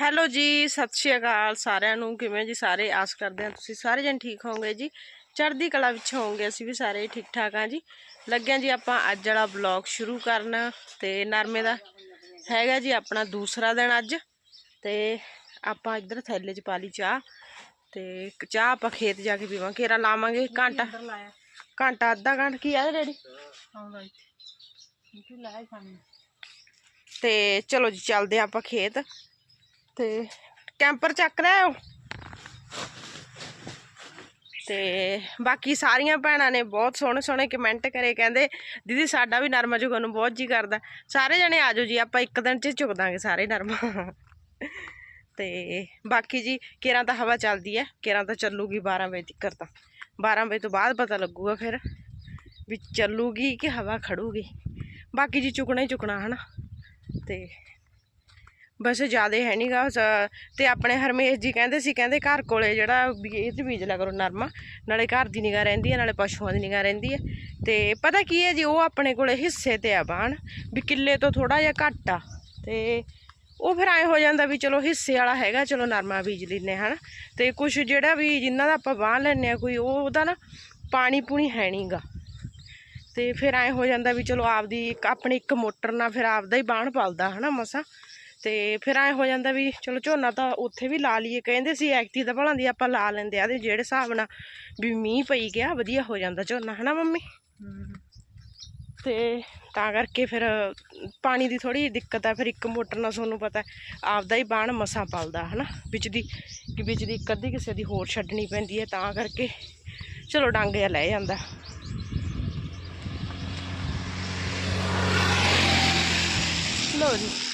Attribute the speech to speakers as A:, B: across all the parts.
A: Hello ਜੀ ਸਤਿ ਸ਼੍ਰੀ ਅਕਾਲ ਸਾਰਿਆਂ ਨੂੰ। ਕਿਵੇਂ ਜੀ ਸਾਰੇ? ਆਸ ਕਰਦੇ ਹਾਂ ਤੁਸੀਂ ਸਾਰੇ ਜਣ ਠੀਕ ਹੋਵੋਗੇ ਜੀ। ਚੜ੍ਹਦੀ ਕਲਾ ਵਿੱਚ ਹੋਵੋਗੇ ਅਸੀਂ ਵੀ ਸਾਰੇ ਠੀਕ ਠਾਕ ਹਾਂ ਜੀ। ਲੱਗਿਆ ਜੀ ਆਪਾਂ ਅੱਜ ਵਾਲਾ ਬਲੌਗ ਸ਼ੁਰੂ ਕਰਨ ਤੇ ਨਰਮੇ ਦਾ ਹੈਗਾ ਜੀ ਆਪਣਾ ਦੂਸਰਾ ਦਿਨ ਅੱਜ। ਤੇ ਆਪਾਂ ਇੱਧਰ ਥੈਲੇ 'ਚ ਪਾ ਲਈ ਚਾਹ ਤੇ ਚਾਹ ਆਪਾਂ ਖੇਤ ਜਾ ਕੇ ਪੀਵਾਂਗੇ ਕੇਰਾ ਲਾਵਾਂਗੇ ਘੰਟਾ ਘੰਟਾ ਅੱਧਾ ਘੰਟਾ ਕੀ ਆ ਡੈਡੀ
B: ਆਉਂਦਾ ਇੱਥੇ।
A: ਤੇ ਚਲੋ ਜੀ ਚੱਲਦੇ ਆਪਾਂ ਖੇਤ। ਤੇ ਕੈਂਪਰ ਚੱਕ ਲਿਆਓ ਤੇ ਬਾਕੀ ਸਾਰੀਆਂ ਭੈਣਾਂ ਨੇ ਬਹੁਤ ਸੋਹਣੇ ਸੋਹਣੇ ਕਮੈਂਟ ਕਰੇ, ਕਹਿੰਦੇ, ਦੀਦੀ, ਸਾਡਾ ਵੀ ਨਰਮਾ ਚੁਗਣ ਨੂੰ ਬਹੁਤ ਜੀ ਕਰਦਾ। ਸਾਰੇ ਜਣੇ ਆਜੋ ਜੀ, ਆਪਾਂ ਇੱਕ ਦਿਨ ਚ ਚੁਗ ਦਾਂਗੇ ਸਾਰੇ ਨਰਮਾ। ਤੇ ਬਾਕੀ ਜੀ ਕਿਰਾਂ ਤਾਂ ਹਵਾ ਚੱਲਦੀ ਹੈ ਕੇਰਾਂ ਤਾਂ ਚੱਲੂਗੀ 12 ਵਜੇ ਤੱਕ ਤਾਂ। 12 ਵਜੇ ਤੋਂ ਬਾਅਦ ਪਤਾ ਲੱਗੂਗਾ ਫਿਰ ਵੀ ਚੱਲੂਗੀ ਕਿ ਹਵਾ ਖੜੂਗੀ। ਬਾਕੀ ਜੀ, ਚੁਕਣਾ ਹੀ ਚੁਕਣਾ, ਹਨਾ? ਤੇ ਬਸ ਜ਼ਿਆਦਾ ਹੈ ਨਹੀਂਗਾ ਤੇ ਆਪਣੇ ਹਰਮੇਸ਼ ਜੀ ਕਹਿੰਦੇ ਸੀ, ਕਹਿੰਦੇ ਘਰ ਕੋਲੇ ਜਿਹੜਾ ਇਹ ਚ ਬੀਜ ਲਿਆ ਕਰੋ ਨਰਮਾ, ਨਾਲੇ ਘਰ ਦੀ ਨਿਗਾ ਰਹਿੰਦੀ ਹੈ, ਨਾਲੇ ਪਸ਼ੂਆਂ ਦੀ ਨਿਗਾ ਰਹਿੰਦੀ ਹੈ। ਤੇ ਪਤਾ ਕੀ ਹੈ ਜੀ, ਉਹ ਆਪਣੇ ਕੋਲੇ ਹਿੱਸੇ ਤੇ ਆ ਬਾਣ, ਵੀ ਕਿੱਲੇ ਤੋਂ ਥੋੜਾ ਜਿਹਾ ਘੱਟ ਆ, ਤੇ ਉਹ ਫਿਰ ਐ ਹੋ ਜਾਂਦਾ ਵੀ ਚਲੋ ਹਿੱਸੇ ਵਾਲਾ ਹੈਗਾ, ਚਲੋ ਨਰਮਾ ਬੀਜ ਲੈਨੇ ਹਨਾ। ਤੇ ਕੁਝ ਜਿਹੜਾ ਵੀ ਜਿਨ੍ਹਾਂ ਦਾ ਆਪਾਂ ਬਾਹ ਲੈਨੇ ਆ ਕੋਈ ਉਹ, ਉਹਦਾ ਨਾ ਪਾਣੀ ਪੂਣੀ ਹੈ ਨਹੀਂਗਾ ਤੇ ਫਿਰ ਐ ਹੋ ਜਾਂਦਾ ਵੀ ਚਲੋ ਆਪਦੀ ਇੱਕ, ਆਪਣੀ ਇੱਕ ਮੋਟਰ ਨਾਲ ਫਿਰ ਆਪਦਾ ਹੀ ਬਾਣ ਪਲਦਾ, ਹਨਾ ਮਸਾ। ਤੇ ਫਿਰ ਐ ਹੋ ਜਾਂਦਾ ਵੀ ਚਲੋ ਝੋਨਾ ਤਾਂ ਉੱਥੇ ਵੀ ਲਾ ਲਈਏ, ਕਹਿੰਦੇ ਸੀ ਐਕਤੀ ਦਾ ਭਲਾਂ ਦੀ ਆਪਾਂ ਲਾ ਲੈਂਦੇ ਆ ਤੇ ਜਿਹੜੇ ਹਿਸਾਬ ਨਾਲ ਵੀ ਮੀਂਹ ਪਈ ਗਿਆ ਵਧੀਆ ਹੋ ਜਾਂਦਾ ਝੋਨਾ, ਹਨਾ ਮੰਮੀ? ਤੇ ਤਾਂ ਕਰਕੇ ਫਿਰ ਪਾਣੀ ਦੀ ਥੋੜੀ ਦਿੱਕਤ ਆ, ਫਿਰ ਇੱਕ ਮੋਟਰ ਨਾਲ ਤੁਹਾਨੂੰ ਪਤਾ ਆਪਦਾ ਹੀ ਬਾਣ ਮਸਾਂ ਪਲਦਾ, ਹਨਾ? ਵਿੱਚ ਦੀ, ਕਿ ਵਿੱਚ ਦੀ ਇੱਕ ਅੱਧੀ ਕਿਸੇ ਦੀ ਹੋਰ ਛੱਡਣੀ ਪੈਂਦੀ ਹੈ, ਤਾਂ ਕਰਕੇ ਚਲੋ ਡੰਗ ਜਿਹਾ ਲੈ ਜਾਂਦਾ। ਲੋ ਜੀ।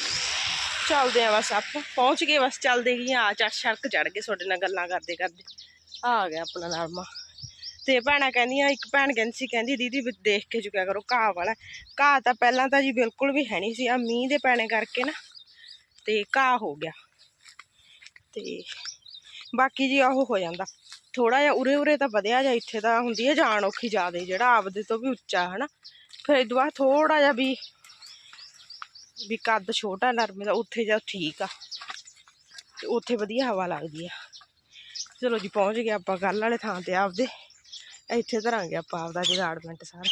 A: ਚੱਲਦੇ ਆ ਬਸ, ਆਪਾਂ ਪਹੁੰਚ ਗਏ, ਬਸ ਚੱਲਦੇ ਹੀ ਆ ਚੜ ਸੜਕ ਚੜ ਗਏ ਤੁਹਾਡੇ ਨਾਲ ਗੱਲਾਂ ਕਰਦੇ ਕਰਦੇ। ਆ ਗਿਆ ਆਪਣਾ ਨਰਮਾ। ਤੇ ਭੈਣਾਂ ਕਹਿੰਦੀਆਂ, ਇੱਕ ਭੈਣ ਕਹਿੰਦੀ ਸੀ, ਕਹਿੰਦੀ, ਦੀਦੀ, ਵੀ ਦੇਖ ਕੇ ਚੁੱਕਿਆ ਕਰੋ, ਘਾਹ ਵਾਲਾ ਘਾਹ ਤਾਂ ਪਹਿਲਾਂ ਤਾਂ ਜੀ ਬਿਲਕੁਲ ਵੀ ਹੈ ਨਹੀਂ ਸੀ ਆ ਮੀਂਹ ਦੇ ਪੈਣੇ ਕਰਕੇ ਨਾ। ਤੇ ਘਾਹ ਹੋ ਗਿਆ। ਤੇ ਬਾਕੀ ਜੀ ਉਹ ਹੋ ਜਾਂਦਾ। ਥੋੜਾ ਜਿਹਾ ਉਰੇ ਉਰੇ ਤਾਂ ਵਧਿਆ ਜਾਂ, ਇੱਥੇ ਤਾਂ ਹੁੰਦੀ ਹੈ ਜਾਣ ਔਖੀ ਜ਼ਿਆਦਾ, ਜਿਹੜਾ ਆਪਦੇ ਤੋਂ ਵੀ ਉੱਚਾ, ਹਨਾ। ਫਿਰ ਇਹ ਤੋਂ ਬਾਅਦ ਥੋੜਾ ਜਿਹਾ ਵੀ ਵੀ ਕੱਦ ਛੋਟਾ ਨਰਮੇ ਦਾ, ਉੱਥੇ ਜਾ ਠੀਕ ਆ। ਤੇ ਉੱਥੇ ਵਧੀਆ ਹਵਾ ਲੱਗਦੀ ਆ। ਚਲੋ ਜੀ, ਪਹੁੰਚ ਗਏ ਆਪਾਂ ਕੱਲ ਵਾਲੇ ਥਾਂ ਤੇ ਆਪਦੇ। ਇੱਥੇ ਧਰਾਂਗੇ ਆਪਾਂ ਆਪਦਾ ਜਗਾੜਮੈਂਟ ਸਾਰਾ।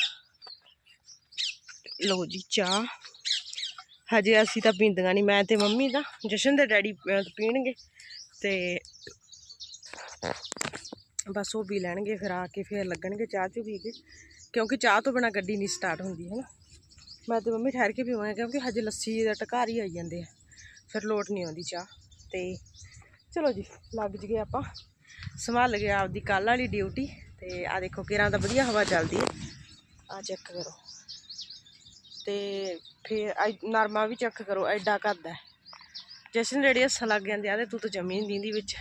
A: ਲਓ ਜੀ, ਚਾਹ। ਹਜੇ ਅਸੀਂ ਤਾਂ ਪੀਂਦੀਆਂ ਨਹੀਂ ਮੈਂ ਤੇ ਮੰਮੀ ਦਾ ਜਸ਼ਨ ਦੇ ਡੈਡੀ ਪੀਣਗੇ। ਤੇ ਬਸ ਉਹ ਪੀ ਲੈਣਗੇ, ਫਿਰ ਆ ਕੇ ਫਿਰ ਲੱਗਣਗੇ ਚਾਹ ਚੁ ਪੀ ਕੇ। ਕਿਉਂਕਿ ਚਾਹ ਤੋਂ ਬਿਨਾ ਗੱਡੀ ਨਹੀਂ ਸਟਾਰਟ ਹੁੰਦੀ ਹੈ ਨਾ ਮੈਂ ਤੇ ਮੰਮੀ ਠਹਿਰ ਕੇ ਪੀਵਾਂਗੇ ਕਿਉਂਕਿ ਹਜੇ ਲੱਸੀ ਦਾ ਟਕਾਰ ਹੀ ਆਈ ਜਾਂਦੇ ਆ। ਫਿਰ ਲੋਟ ਨਹੀਂ ਆਉਂਦੀ ਚਾਹ ਤੇ ਚਲੋ ਜੀ, ਲੱਗ ਜਗੇ ਆਪਾਂ। ਸੰਭਾਲ ਗਏ ਆਪਦੀ ਕੱਲ ਵਾਲੀ ਡਿਊਟੀ ਤੇ ਆ ਦੇਖੋ ਕਿਰਾਂ ਦਾ ਵਧੀਆ ਹਵਾ ਚੱਲਦੀ ਹੈ ਆ ਚੈੱਕ ਕਰੋ। ਤੇ ਫਿਰ ਨਰਮਾ ਵੀ ਚੈੱਕ ਕਰੋ, ਐਡਾ ਕਰਦਾ ਜਸ਼ਨ ਰੇੜੀ ਹੱਸਣ ਲੱਗ ਜਾਂਦੇ ਆ ਤੇ ਤੂੰ ਤਾਂ ਜਮੀ ਨਹੀਂ ਦਿੰਦੀ ਵਿੱਚ।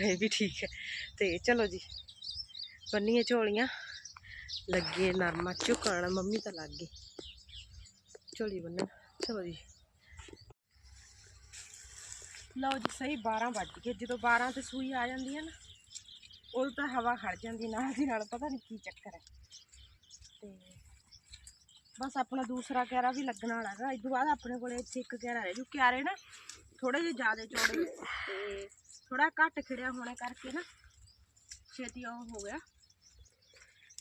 A: ਇਹ ਵੀ ਠੀਕ ਹੈ। ਤੇ ਚਲੋ ਜੀ ਬੰਨੀਏ ਝੋਲੀਆਂ। ਲੱਗੇ ਨਰਮਾ ਝੁਕਾਣ ਮੰਮੀ ਤਾਂ ਲੱਗ ਗਈ। ਝੋਲੀ ਬੰਨਣ, ਚਲੋ ਜੀ। ਲਓ ਜੀ, ਸਹੀ 12 ਵੱਜ ਗਏ। ਜਦੋਂ 12 ਤੇ ਸੂਈ ਆ ਜਾਂਦੀ ਹੈ ਨਾ, ਉਦੋਂ ਤਾਂ ਹਵਾ ਖੜ ਜਾਂਦੀ, ਨਾਲ ਦੀ ਨਾਲ ਪਤਾ ਨਹੀਂ ਕੀ ਚੱਕਰ ਹੈ। ਤੇ ਬਸ ਆਪਣਾ ਦੂਸਰਾ ਕਿਆਰਾ ਵੀ ਲੱਗਣ ਵਾਲਾ ਹੈਗਾ। ਇਸ ਤੋਂ ਬਾਅਦ ਆਪਣੇ ਕੋਲੇ ਇੱਥੇ ਇੱਕ ਕਿਆਰਾ ਰਹਿ ਜੂ। ਕਿਆਰੇ ਨਾ ਥੋੜੇ ਜਿਹੇ ਜ਼ਿਆਦਾ ਚੌੜੇ ਤੇ ਥੋੜਾ ਘੱਟ ਖਿੜਿਆ ਹੋਣੇ ਕਰਕੇ ਨਾ, ਛੇਤੀ ਉਹ ਹੋ ਗਿਆ।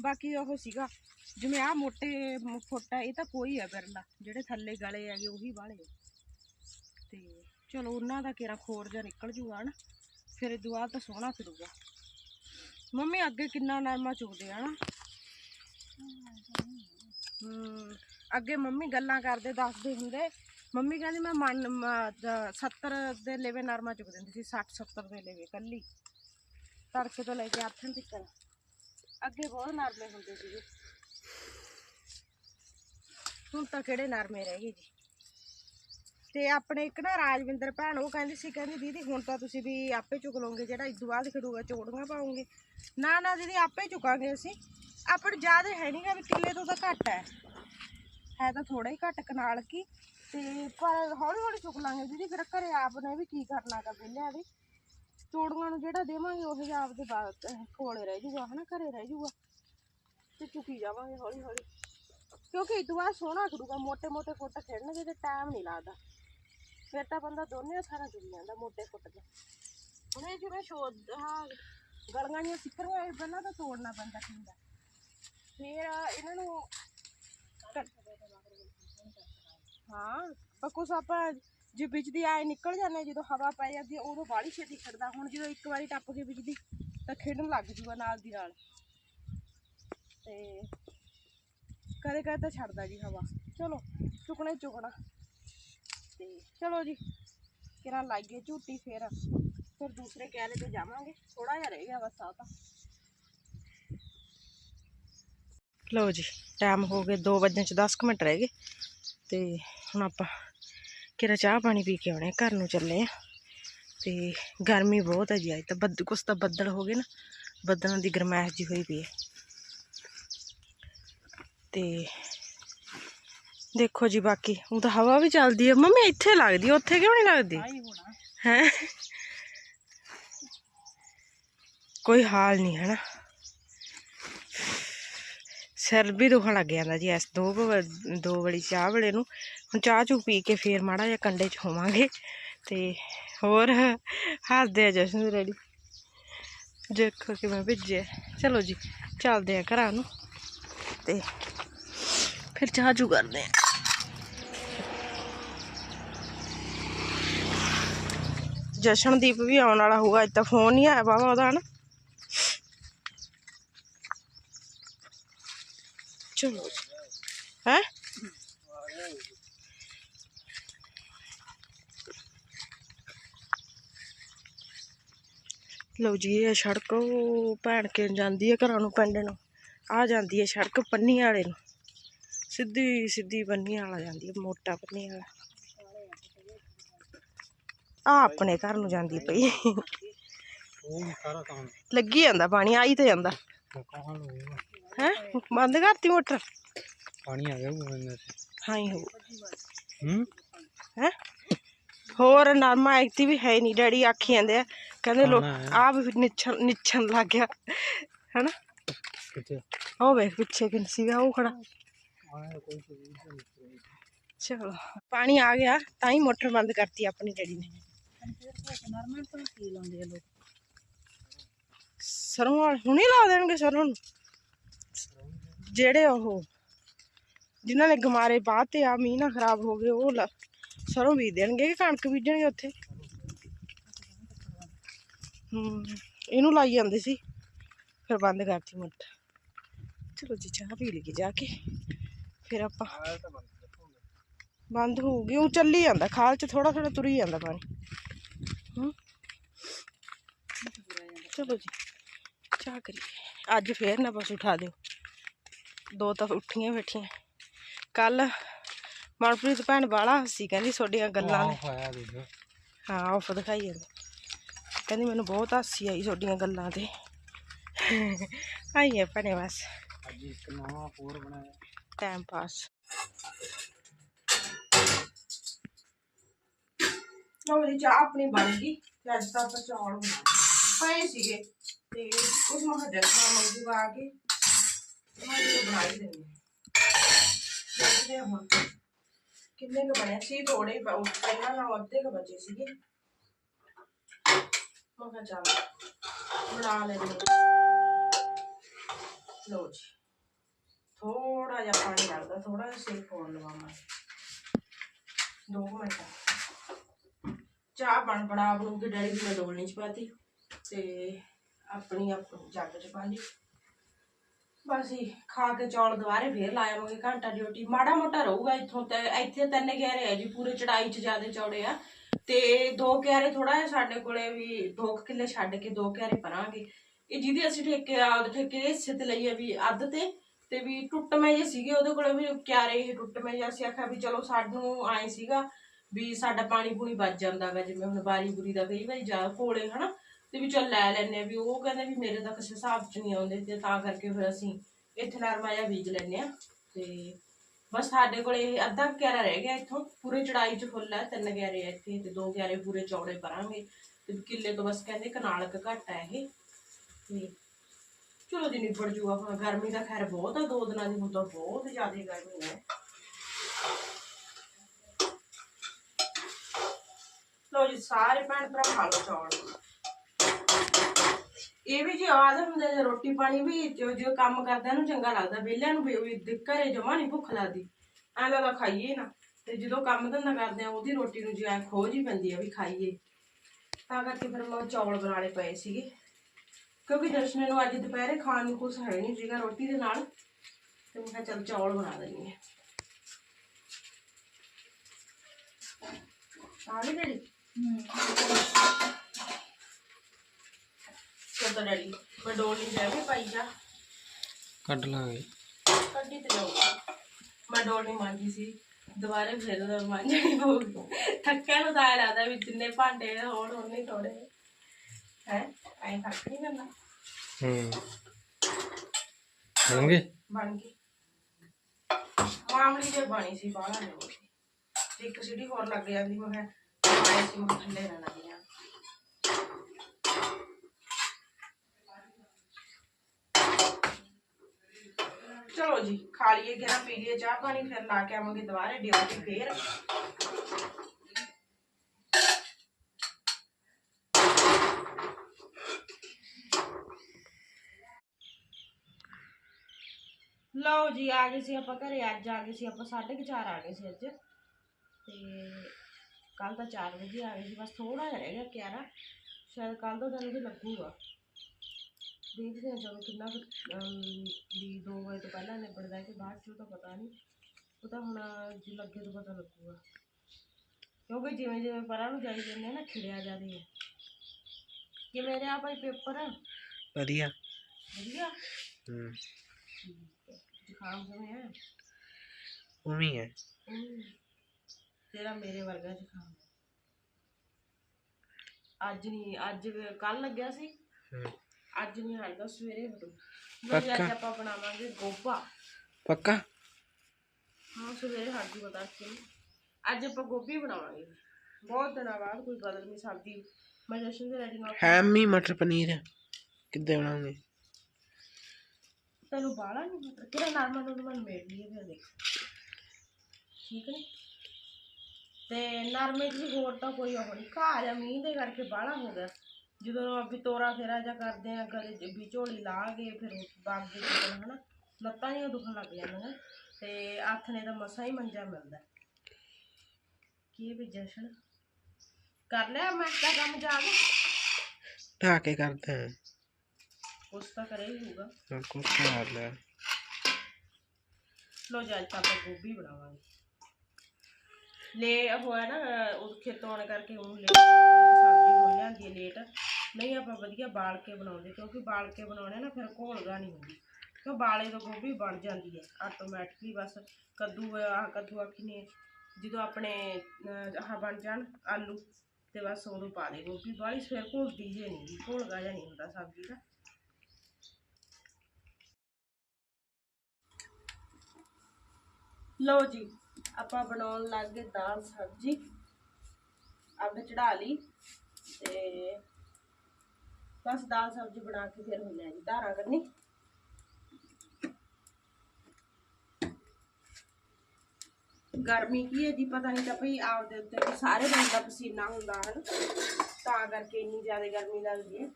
A: ਬਾਕੀ ਉਹ ਸੀਗਾ। ਜਿਵੇਂ ਆ ਮੋਟੇ ਮ- ਫੁੱਟ ਆ, ਇਹ ਤਾਂ ਕੋਈ ਆ ਬਿਰਲਾ ਜਿਹੜੇ ਥੱਲੇ ਗਲੇ ਹੈਗੇ, ਉਹੀ ਵਾਲੇ ਆ। ਤੇ ਚਲੋ, ਉਹਨਾਂ ਦਾ ਕਿਹੜਾ ਖੋਰ ਜਿਹਾ ਨਿਕਲ ਜੂਗਾ ਨਾ ਫਿਰ ਇਹ ਦੁਆ ਤਾਂ ਸੋਹਣਾ ਫਿਰੂਗਾ। ਮੰਮੀ, ਅੱਗੇ ਕਿੰਨਾ ਨਰਮਾ ਚੁਗਦੇ ਆ ਨਾ ਹੂੰ, ਅੱਗੇ ਮੰਮੀ ਗੱਲਾਂ ਕਰਦੇ, ਦੱਸਦੇ ਹੁੰਦੇ। ਮੰਮੀ ਕਹਿੰਦੀ, ਮੈਂ ਮਨ, ਮ- 70 ਦੇ ਲੇਵੇ ਨਰਮਾ ਚੁਗ ਦਿੰਦੀ ਸੀ 60 70 ਦੇ ਲੇਵੇ ਕੱਲੀ। ਤੜਕੇ ਤੋਂ ਲੈ ਕੇ ਆਥਣ ਤੱਕ। ਅੱਗੇ ਬਹੁਤ ਨਰਮੇ ਹੁੰਦੇ ਸੀਗੇ। ਹੁਣ ਤਾਂ ਕਿਹੜੇ ਨਰਮੇ ਰਹਿ ਗਏ ਜੀ। ਤੇ ਆਪਣੇ ਇੱਕ ਨਾ ਰਾਜਵਿੰਦਰ ਭੈਣ, ਉਹ ਕਹਿੰਦੀ ਸੀ, ਕਹਿੰਦੀ ਦੀਦੀ, ਹੁਣ ਤਾਂ ਤੁਸੀਂ ਵੀ ਆਪੇ ਚੁਗ ਲਓਗੇ, ਜਿਹੜਾ ਇਦੋਂ ਬਾਅਦ ਖੜੂਗਾ ਚੋੜੀਆਂ ਪਾਉਂਗੇ ਨਾ ਨਾ ਦੀਦੀ, ਆਪੇ ਚੁਕਾਂਗੇ ਅਸੀਂ। ਆਪਣੇ ਜ਼ਿਆਦਾ ਹੈ ਨਹੀਂਗਾ ਵੀ ਕਿੱਲੇ ਤੋਂ ਤਾਂ ਘੱਟ ਹੈ। ਹੈ ਤਾਂ ਥੋੜਾ ਹੀ ਘੱਟ ਕਨਾਲ ਕੀ। ਤੇ ਪਰ ਹੌਲੀ ਹੌਲੀ ਚੁਕ ਲਾਂਗੇ ਦੀਦੀ, ਫਿਰ ਘਰੇ ਆਪ ਨੇ ਵੀ ਕੀ ਕਰਨਾ ਗਾ ਵਿਹਲਿਆਂ ਵੀ ਚੋੜੀਆਂ ਨੂੰ ਜਿਹੜਾ ਦੇਵਾਂਗੇ, ਉਹ ਜਿਹਾ ਆਪਦੇ ਬਾਤ ਕੋਲੇ ਰਹਿ ਜੂਗਾ, ਹਨਾ? ਘਰੇ ਰਹਿ ਜੂਗਾ। ਤੇ ਚੁਕੀ ਜਾਵਾਂਗੇ ਹੌਲੀ ਹੌਲੀ। ਕਿਉਂਕਿ ਇਹ ਤੋਂ ਬਾਅਦ ਸੋਹਣਾ ਕਰੂਗਾ ਮੋਟੇ ਮੋਟੇ ਫੁੱਟ ਖੇਡਣਗੇ ਤੇ ਟਾਈਮ ਨਹੀਂ ਲੱਗਦਾ। ਫਿਰ ਤਾਂ ਬੰਦਾ ਦੋਨੇ ਸਾਰਾ ਜੁੜ ਜਾਂਦਾ, ਮੋਟੇ ਫੁੱਟ ਕੇ। ਹੁਣ ਇਹ ਜਿਵੇਂ ਸ਼ੋਦ ਹਾਂ ਗਲੀਆਂ ਦੀਆਂ ਸਿੱਕਰੀਆਂ ਇਹ ਪਹਿਲਾਂ ਤਾਂ ਤੋੜਨਾ ਪੈਂਦਾ ਹੁੰਦਾ। ਫਿਰ ਇਹਨਾਂ ਨੂੰ ਹਾਂ, ਪਰ ਕੁਛ ਆਪਾਂ ਜੇ ਬਿਜਲੀ ਆਏ ਨਿਕਲ ਜਾਂਦੇ, ਜਦੋਂ ਹਵਾ ਪੈ ਜਾਂਦੀ ਹੈ ਉਦੋਂ ਬਾਹਲੀ ਛੇਤੀ ਖਿੜਦਾ। ਹੁਣ ਜਦੋਂ ਇੱਕ ਵਾਰੀ ਟੱਪ ਕੇ ਬਿਜਲੀ, ਤਾਂ ਖੇਡਣ ਲੱਗ ਜੂਗਾ ਨਾਲ ਦੀ ਨਾਲ। ਤੇ ਕਦੇ ਕਦੇ ਤਾਂ ਛੱਡਦਾ ਜੀ ਹਵਾ। ਚਲੋ, ਚੁੱਕਣਾ ਹੀ ਤੇ ਚਲੋ ਜੀ ਕਿਰਾਂ ਲਾਈਏ ਝੂਟੀ ਫੇਰ। ਫਿਰ ਦੂਸਰੇ ਕਹਿਰੇ ਤੇ ਜਾਵਾਂਗੇ। ਥੋੜਾ ਜਿਹਾ ਰਹਿ ਗਿਆ ਬਸ ਆ ਤਾਂ। ਲਓ ਜੀ ਟਾਈਮ ਹੋ ਗਏ 2 ਵਜੇ ਚ 10 ਮਿੰਟ ਰਹਿ ਗਏ। ਤੇ ਹੁਣ ਆਪਾਂ ਕਿਰਾ ਚਾਹ ਪਾਣੀ ਪੀ ਕੇ ਆਉਣੇ ਘਰ ਨੂੰ ਚੱਲੇ ਆ। ਤੇ ਗਰਮੀ ਬਹੁਤ ਹੈ ਜੀ ਅੱਜ ਤਾਂ ਬੱਦ ਕੁਛ ਤਾਂ ਬੱਦਲ ਹੋ ਗਏ ਨਾ ਬੱਦਲਾਂ ਦੀ ਗਰਮੈਸ਼ ਜੀ ਹੋਈ ਪਈ ਹੈ ਤੇ ਦੇਖੋ ਜੀ ਬਾਕੀ ਉਹ ਤਾਂ ਹਵਾ ਵੀ ਚੱਲਦੀ ਹੈ ਮੰਮੀ ਇੱਥੇ ਲੱਗਦੀ ਉੱਥੇ ਕਿਉਂ ਨਹੀਂ ਲੱਗਦੀ? ਹੈ? ਕੋਈ ਹਾਲ ਨਹੀਂ ਹੈ ਨਾ ਸਿਰ ਵੀ ਦੁਖਣ ਲੱਗ ਜਾਂਦਾ ਜੀ ਇਸ ਦੋ ਦੋ ਵਾਲੀ ਚਾਹ ਵੇਲੇ ਨੂੰ। ਚਾਹ ਚੂ ਪੀ ਕੇ ਫੇਰ ਮਾੜਾ ਜਿਹਾ ਕੰਡੇ ਚ ਹੋਵਾਂਗੇ। ਤੇ ਹੋਰ ਹੱਸਦੇ ਆ ਜਸ਼ਨ ਰੈਡੀ। ਦੇਖੋ ਕਿਵੇਂ ਭਿੱਜੇ ਚਲੋ ਜੀ, ਚੱਲਦੇ ਆ ਘਰਾਂ ਨੂੰ। ਤੇ ਫਿਰ ਚਾਹ ਚੂ ਕਰਦੇ ਆ। ਜਸ਼ਨਦੀਪ ਵੀ ਆਉਣ ਵਾਲਾ ਹੋਊਗਾ, ਅੱਜ ਤਾਂ ਫੋਨ ਨਹੀਂ ਆਇਆ ਬਾਬਾ ਉਹਦਾ ਹਨਾ। ਚਲੋ ਹੈ ਲਓ ਜੀ ਇਹ ਸੜਕ ਉਹ ਭੈਣ ਕੇ ਜਾਂਦੀ ਹੈ ਘਰਾਂ ਨੂੰ ਪਿੰਡ ਨੂੰ। ਆ ਜਾਂਦੀ ਹੈ ਸੜਕ ਪੰਨੀ ਵਾਲੇ ਨੂੰ। ਸਿੱਧੀ ਸਿੱਧੀ ਪੰਨੀ ਵਾਲਾ ਜਾਂਦੀ ਹੈ ਮੋਟਾ ਪੰਨੀ ਵਾਲਾ। ਆ ਆਪਣੇ ਘਰ ਨੂੰ ਜਾਂਦੀ ਪਈ ਲੱਗੀ ਜਾਂਦਾ ਪਾਣੀ ਆਈ ਤੇ ਜਾਂਦਾ। ਹੈ ਬੰਦ ਕਰਤੀ ਮੋਟਰ?
C: ਪਾਣੀ ਆ ਗਿਆ
A: ਹਾਂ ਹੀ ਹੋ।
C: ਹੂੰ?
A: ਹੈ? ਹੋਰ ਨਰਮਾ ਐਕਟੀ ਵੀ ਹੈ ਨਹੀਂ ਡੈਡੀ ਆਖੀ ਜਾਂਦੇ ਆ ਕਹਿੰਦੇ ਲੋ
C: ਖਾਣਾ ਹੈ।
A: ਆ ਵੀ ਨਿਛਣ ਨਿਛਣ ਲੱਗ ਗਿਆ। ਹੈਨਾ? ਉਹ ਵੇਖ ਪਿੱਛੇ ਕਿਨ ਸੀਗਾ ਉਹ ਖੜਾ। ਚਲੋ ਪਾਣੀ ਆ ਗਿਆ ਤਾਂ ਹੀ ਮੋਟਰ ਬੰਦ ਕਰਤੀ ਆਪਣੀ ਡੈਡੀ ਨੇ।
B: ਨਰਮਲ ਤੋਂ ਕੀ ਲਾਉਂਦੇ ਆ ਲੋਕ
A: ਸਰੋਂ ਵਾਲੇ ਹੁਣੇ ਲਾ ਦੇਣਗੇ ਸਰੋਂ ਨੂੰ। ਜਿਹੜੇ ਉਹ ਜਿਨ੍ਹਾਂ ਨੇ ਗਮਾਰੇ ਬਾਅਦ ਤੇ ਆ ਮੀਂਹ ਨਾ ਖਰਾਬ ਹੋ ਗਏ ਉਹ ਸਰੋਂ ਬੀਜ ਦੇਣਗੇ ਕਿ ਕਣਕ ਬੀਜਣਗੇ ਉੱਥੇ? ਇਹਨੂੰ ਲਾਈ ਜਾਂਦੇ ਸੀ। ਫਿਰ ਬੰਦ ਕਰਤੀ ਮੋਟਰ ਚਲੋ ਜੀ ਚਾਹ ਪੀ ਲਈ ਜਾ ਕੇ। ਫਿਰ ਆਪਾਂ
C: ਬੰਦ
A: ਬੰਦ ਹੋਊਗੀ। ਉਹ ਚੱਲੀ ਜਾਂਦਾ ਖਾਲ ਚ ਥੋੜਾ ਥੋੜਾ ਤੁਰੀ ਜਾਂਦਾ ਪਾਣੀ। ਹੂੰ। ਚਲੋ ਜੀ ਚਾਹ ਕਰੀਏ। ਅੱਜ ਫੇਰ ਨਾ ਬਸ ਉਠਾ ਦਿਓ। ਦੋ ਤਾਂ ਉੱਠੀਆਂ ਬੈਠੀਆਂ। ਕੱਲ ਮਨਪ੍ਰੀਤ ਭੈਣ ਵਾਲਾ ਹੱਸੀ ਕਹਿੰਦੀ ਤੁਹਾਡੀਆਂ ਗੱਲਾਂ ਨੇ। ਹਾਂ ਆਫ ਦਿਖਾਈ ਜਾਂਦੀ। ਕਹਿੰਦੀ ਮੈਨੂੰ ਬਹੁਤ ਹਾਸੀ ਆਈ ਤੁਹਾਡੀਆਂ ਗੱਲਾਂ ਤੇ। ਆਈ ਹੈ ਭੈਣੇ ਬਸ।
C: ਅੱਜ ਇੱਕ ਨਵਾਂ ਹੋਰ ਬਣਾਇਆ।
A: ਟਾਈਮ ਪਾਸ ਜੀ ਚਾਹ ਆਪਣੀ ਬਣ ਗਈ। ਅੱਜ ਤਾਂ ਆਪਾਂ ਚੌਲ ਬਣਾ ਪਏ ਸੀਗੇ। ਤੇ ਉਸ ਮਹਾ ਜਸਨਾ ਮੰਗੂਗਾ ਆ ਕੇ ਮੈਂ ਇਹ ਬਣਾ ਹੀ। ਦਿੰਦੀ। ਦੇਖਦੇ ਹਾਂ ਹੁਣ ਕਿੰਨੇ ਕੁ ਬਣੇ। ਸੀ ਥੋੜੇ ਪਹਿਲਾਂ ਨਾ ਅੱਧੇ ਕੁ ਬਚੇ ਸੀਗੇ। ਮੈਂ ਕਿਹਾ ਚੱਲ ਬਣਾ ਲੈਂਦੇ ਹਾਂ। ਜੀ। ਥੋੜਾ ਜਿਹਾ ਪਾਣੀ ਲੱਗਦਾ ਥੋੜਾ ਜਿਹਾ ਸਿਰ ਪਾਉਣ ਲਵਾਵਾਂ ਦੋ ਕੁ ਮਿੰਟ। ਚਾਹ ਬਣ, ਬਣਾ ਬਣੂ ਕੇ ਡੈਡੀ ਦੀ ਮੈਂ ਡੋਲਣੀ ਚ ਪਾਤੀ। ਤੇ ਆਪਣੀ ਆਪਣੀ ਜੱਗ ਚ ਪਾ ਲਈ ਬਸ ਹੀ ਖਾ ਕੇ ਚੌਲ ਦੁਬਾਰੇ ਫੇਰ ਲਾਇਆਵਾਂਗੇ ਘੰਟਾ ਡਿਊਟੀ। ਮਾੜਾ ਮੋਟਾ ਰਹੂਗਾ ਇੱਥੋਂ ਤੇ, ਇੱਥੇ ਤਿੰਨ ਗਹਿਰੇ ਆ ਜੀ, ਪੂਰੇ ਚੜਾਈ ਚ ਜਿਆਦੇ ਚੌੜੇ ਆ। ਤੇ ਦੋ ਕਿਆਰੇ ਥੋੜਾ ਜਿਹਾ ਸਾਡੇ ਕੋਲੇ ਵੀ ਦੋ ਕਿੱਲੇ ਛੱਡ ਕੇ ਦੋ ਕਿਆਰੇ ਭਰਾਂਗੇ। ਇਹ ਜਿਹਦੇ ਅਸੀਂ ਠੇਕੇ, ਆਪਦੇ ਠੇਕੇ ਦੇ ਹਿੱਸੇ ਤੇ ਲਈ ਆ ਵੀ ਅੱਧ ਤੇ ਤੇ ਵੀ ਟੁੱਟਵੇਂ ਜੇ ਸੀਗੇ ਉਹਦੇ ਕੋਲੇ ਵੀ ਕਿਆਰੇ ਇਹ ਟੁੱਟਵੇਂ ਜੇ ਅਸੀਂ ਆਖਿਆ ਵੀ ਚਲੋ ਸਾਨੂੰ ਆਏ ਸੀਗਾ ਵੀ ਸਾਡਾ ਪਾਣੀ ਪੂਣੀ ਵੱਜ ਜਾਂਦਾਗਾ ਜਿਵੇਂ ਹੁਣ ਬਾਰੀ ਬੁਰੀ ਦਾ ਕਈ ਵਾਰੀ ਜਾ ਕੋਲੇ, ਹਨਾ। ਤੇ ਵੀ ਚੱਲ ਲੈ ਲੈਨੇ ਆ ਵੀ ਉਹ ਕਹਿੰਦੇ ਵੀ ਮੇਰੇ ਤਾਂ ਕਿਸੇ ਹਿਸਾਬ ਚ ਨਹੀਂ ਆਉਂਦੇ ਤੇ ਤਾਂ ਕਰਕੇ ਫਿਰ ਅਸੀਂ ਇੱਥੇ ਨਰਮਾ ਜਿਹਾ ਬੀਜ ਲੈਨੇ ਆ ਤੇ ਬਸ ਸਾਡੇ ਕੋਲੇ ਅੱਧਾ ਕਿਆਰਾ ਰਹਿ ਗਿਆ ਇੱਥੋਂ। ਪੂਰੇ ਚੜਾਈ ਚ ਫੁੱਲ ਹੈ ਤਿੰਨ ਕਿਆਰੇ ਆ ਇੱਥੇ ਤੇ ਦੋ ਕਿਆਰੇ ਪੂਰੇ ਚੌੜੇ ਭਰਾਂਗੇ ਤੇ ਕਿੱਲੇ ਤੋਂ ਬਸ ਕਹਿੰਦੇ ਕਨਾਲ ਘੱਟ ਹੈ ਇਹ। ਤੇ ਚਲੋ ਜੀ, ਨਿਬੜ ਜੂਗਾ ਹੁਣ। ਗਰਮੀ ਦਾ ਖੈਰ ਬਹੁਤ ਆ, ਦੋ ਦਿਨਾਂ ਦੀ ਹੁਣ ਤਾਂ ਬਹੁਤ ਜ਼ਿਆਦਾ ਗਰਮੀ ਹੈ ਲੋ ਜੀ, ਸਾਰੇ ਭੈਣ ਭਰਾ ਖਾ ਲਓ ਚੌਲ। ਇਹ ਵੀ ਜੇ ਆਵਾਜ਼ ਹੁੰਦੇ ਨੇ ਰੋਟੀ ਪਾਣੀ ਵੀ ਜੋ ਜੋ ਕੰਮ ਕਰਦਿਆਂ ਨੂੰ ਚੰਗਾ ਲੱਗਦਾ, ਵਿਹਲਿਆਂ ਨੂੰ ਵੀ ਘਰੇ ਜਮਾ ਨਹੀਂ ਭੁੱਖ ਲੱਗਦੀ। ਐਂ ਲੱਗਦਾ ਖਾਈਏ ਨਾ, ਤੇ ਜਦੋਂ ਕੰਮ ਧੰਦਾ ਕਰਦੇ ਆ, ਉਹਦੀ ਰੋਟੀ ਨੂੰ ਜਿਵੇਂ ਖੋਜ ਹੀ ਪੈਂਦੀ ਆ ਵੀ ਖਾਈਏ। ਤਾਂ ਕਰਕੇ ਫਿਰ ਮੈਂ ਚੌਲ ਬਣਾਲੇ ਪਏ ਸੀਗੇ। ਕਿਉਂਕਿ ਦਰਸ਼ਨ ਨੂੰ ਅੱਜ ਦੁਪਹਿਰੇ ਖਾਣ ਨੂੰ ਕੁਝ ਹੈ ਨਹੀਂ ਸੀਗਾ ਰੋਟੀ ਦੇ ਨਾਲ, ਤੇ ਮੈਂ ਕਿਹਾ ਚੱਲ ਚੌਲ ਬਣਾ ਦਿੰਦੀ ਆ। ਆ ਗਏ ਡੈਡੀ? ਚੱਲ ਡੈਡੀ ਮੈਂ ਡੋਲ ਨਹੀਂ ਜਾ ਕੇ ਪਾਈ ਜਾ
C: ਕੱਢ ਲਾਂਗੇ।
A: ਕੱਢੀ ਤੇ ਜਾਊਗਾ। ਮੈਂ ਡੋਲ ਨਹੀਂ ਮਾਂਜੀ ਸੀ। ਦੁਬਾਰੇ ਫਿਰ ਮਾਂਜਣੀ ਪਊਗੀ। ਥੱਕਿਆ ਨੂੰ ਤਾਂ ਲੱਗਦਾ ਵੀ ਜਿੰਨੇ ਭਾਂਡੇ ਹੋਣ ਉਹਨੇ ਥੋੜੇ ਹੈ? ਐਂ ਥੱਕ ਨਹੀਂ ਕਰਨਾ
C: ਹੂੰ। ਬਣਗੇ?
A: ਬਣ ਗਈ। ਮਾਮਲੀ ਜੇ ਬਣੀ ਸੀ ਬਾਹਲਾ ਨਹੀਂ ਹੋਈ ਇੱਕ ਸਿਟੀ ਹੋਰ ਲੱਗ ਜਾਂਦੀ ਮੈਂ ਕਿਹਾ ਆਏ ਸੀ ਮੈਂ ਥੱਲੇ ਰਹਿਣਾ ਨਹੀਂ ਆ। ਚਲੋ ਜੀ, ਖਾ ਲਈਏ ਕਿ ਪੀ ਲਈਏ ਚਾਹ ਪਾਣੀ, ਫਿਰ ਲਾ ਕੇ ਆਵਾਂਗੇ ਦੁਬਾਰੇ ਡਿਊਟੀ ਫੇਰ। ਲਓ ਜੀ, ਆ ਗਏ ਸੀ ਆਪਾਂ ਘਰੇ, ਅੱਜ ਆ ਗਏ ਸੀ ਆਪਾਂ 4:30 ਆ ਗਏ ਸੀ ਅੱਜ। ਤੇ ਕੱਲ ਤਾਂ 4 ਵਜੇ ਆ ਗਏ ਸੀ, ਬਸ ਥੋੜਾ ਜਿਹਾ ਰਹਿ ਗਿਆ 11 ਸ਼ਾਇਦ ਕੱਲ ਦਾ ਦਿਨ ਵੀ ਲੱਗੂਗਾ। ਦੇਖਦੇ ਹਾਂ ਚਲੋ ਕਿੰਨਾ ਕੁ, ਅਮ, ਵੀ 2 ਵਜੇ ਤੋਂ ਪਹਿਲਾਂ ਨਿਬੜਦਾ ਹੈ ਕਿ ਬਾਅਦ ਚੋਂ ਤਾਂ ਪਤਾ ਨਹੀਂ। ਉਹ ਤਾਂ ਹੁਣ ਜੇ ਲੱਗੇ ਤਾਂ ਪਤਾ ਲੱਗੂਗਾ। ਕਿਉਂਕਿ ਜਿਵੇਂ ਜਿਵੇਂ ਪਰਾਂ ਨੂੰ ਜਾਈ ਜਾਂਦੇ ਆ ਨਾ ਖਿੜਿਆ ਜਾਂਦੇ ਆ ਕਿਵੇਂ ਰਿਹਾ ਭਾਈ ਪੇਪਰ
C: ਵਧੀਆ।
A: ਵਧੀਆ?
C: ਹੂੰ।
A: ਜ਼ੁਕਾਮ ਕਿਵੇਂ ਹੈ
C: ਉਵੇਂ ਹੈ
A: ਹਮ, ਤੇਰਾ ਮੇਰੇ ਵਰਗਾ ਜ਼ੁਕਾਮ ਹੈ ਅੱਜ ਨਹੀਂ ਅੱਜ ਕੱਲ ਲੱਗਿਆ ਸੀ।
C: ਹੂੰ।
A: ਅੱਜ ਨਹੀਂ ਹਟਦਾ ਸਵੇਰੇ ਹਟੂ ਜੀ, ਅੱਜ
C: ਪੱਕਾ?
A: ਆਪਾਂ ਬਣਾਵਾਂਗੇ ਗੋਭਾ।
C: ਪੱਕਾ?
A: ਹਾਂ ਸਵੇਰੇ ਹਟ ਜੂਗਾ ਤੜਕੇ ਨੂੰ ਅੱਜ ਆਪਾਂ ਗੋਭੀ ਬਣਾਵਾਂਗੇ। ਬਹੁਤ ਦਿਨਾਂ ਬਾਅਦ ਕੋਈ ਬਦਲਵੀਂ ਸਬਜ਼ੀ। ਮੈਂ ਜਸ਼ਨ ਦੇ ਰੈਡੀ ਨਾਲ
C: ਹੈਮੀ ਮਟਰ ਪਨੀਰ। ਕਿੱਦਾਂ ਬਣਾਉਂਗੇ
A: ਤੈਨੂੰ ਬਾਲਾ ਨਹੀਂ ਮਟਰ ਕਿਹੜਾ ਨਾਰਮਲ ਨੂੰ ਮੈਂ ਮੇੜ ਲਈਏ ਫਿਰ ਦੇਖ। ਠੀਕ ਨੇ? ਤੇ ਨਰਮੇ ਵੀ ਹੋਰ ਤਾਂ ਕੋਈ ਉਹ ਨਹੀਂ ਘਾਹ ਜਾਂ ਮੀਂਹ ਦੇ ਕਰਕੇ ਬਾਹਲਾ ਹੋ ਗਿਆ। ਜਦੋਂ ਵੀ ਤੋਰਾ ਫੇਰਾ ਜਾਂ ਕਰਦੇ ਆ ਕਦੇ ਵੀ ਝੋਲੀ ਲਾ ਕੇ ਫਿਰ ਬਾਗ ਦੇ ਕੋਲ ਹਨਾ ਲੱਤਾਂ ਹੀ ਦੁਖਣ ਲੱਗ ਜਾਂਦੀਆਂ ਤੇ ਨੇ ਤਾਂ ਮਸਾ ਹੀ ਮੰਜਾ ਮਿਲਦਾ। ਕੀ ਵੀ ਜਸ਼ਨ? ਕਰ ਲਿਆ ਮੈਂ ਤਾਂ ਕੰਮ ਜਾ ਕੇ?
C: ਢਾ ਕੇ ਕਰਦੇ ਹਾਂ।
A: ਕੁਛ ਤਾਂ ਕਰੇ ਹੀ ਹੋਊਗਾ।
C: ਹੋਰ ਕੁਛ ਕਰ ਲੈ
A: ਲੋ ਜੀ ਅੱਜ ਤਾਂ ਆਪਾਂ ਗੋਭੀ ਬਣਾਵਾਂਗੇ। ਲੈ ਹੋਇਆ ਨਾ ਉਹ ਖੇਤੋਂ ਆਉਣ ਕਰਕੇ ਉਹ ਲੇਟ ਸਬਜ਼ੀ ਹੋ ਹੈ ਲੇਟ। ਨਹੀਂ, ਆਪਾਂ ਵਧੀਆ ਬਾਲ ਕੇ ਬਣਾਉਂਦੇ, ਕਿਉਂਕਿ ਬਾਲ ਕੇ ਬਣਾਉਣੇ ਨਾ ਫਿਰ ਘੋਲਗਾ ਨਹੀਂ ਹੁੰਦੀ। ਕਿਉਂ, ਬਾਲੇ ਤੋਂ ਗੋਭੀ ਬਣ ਜਾਂਦੀ ਹੈ ਆਟੋਮੈਟਿਕਲੀ ਬਸ। ਕੱਦੂ, ਆਹ ਕੱਦੂ ਆਖੀ ਨੇ ਜਦੋਂ ਆਪਣੇ ਆਹ ਬਣ ਜਾਣ ਆਲੂ, ਤੇ ਬਸ ਉਦੋਂ ਪਾ ਦੇ ਗੋਭੀ। ਬਾਹਲੀ ਫਿਰ ਘੁਲਦੀ ਜੇ ਨਹੀਂ ਘੋਲਗਾ ਜਿਹਾ ਨਹੀਂ ਹੁੰਦਾ ਸਬਜ਼ੀ ਦਾ। ਲਓ ਜੀ, ਆਪਾਂ ਬਣਾਉਣ ਲੱਗ ਗਏ ਦਾਲ ਸਬਜ਼ੀ। ਅੱਗ ਚੜਾ ਲਈ, ਤੇ ਬਸ ਦਾਲ ਸਬਜ਼ੀ ਬਣਾ ਕੇ ਫਿਰ ਹੁੰਦੇ ਆ ਜੀ, ਧਾਰਾਂ ਕਰਨੀ ਗਰਮੀ ਕੀ ਹੈ ਜੀ, ਪਤਾ ਨਹੀਂ ਤਾਂ ਭਈ ਆਪਦੇ ਉੱਤੇ ਵੀ ਸਾਰੇ ਦਿਨ ਦਾ ਪਸੀਨਾ ਹੁੰਦਾ ਹਨ। ਤਾਂ ਕਰਕੇ ਇੰਨੀ ਜ਼ਿਆਦਾ ਗਰਮੀ ਲੱਗਦੀ ਹੈ।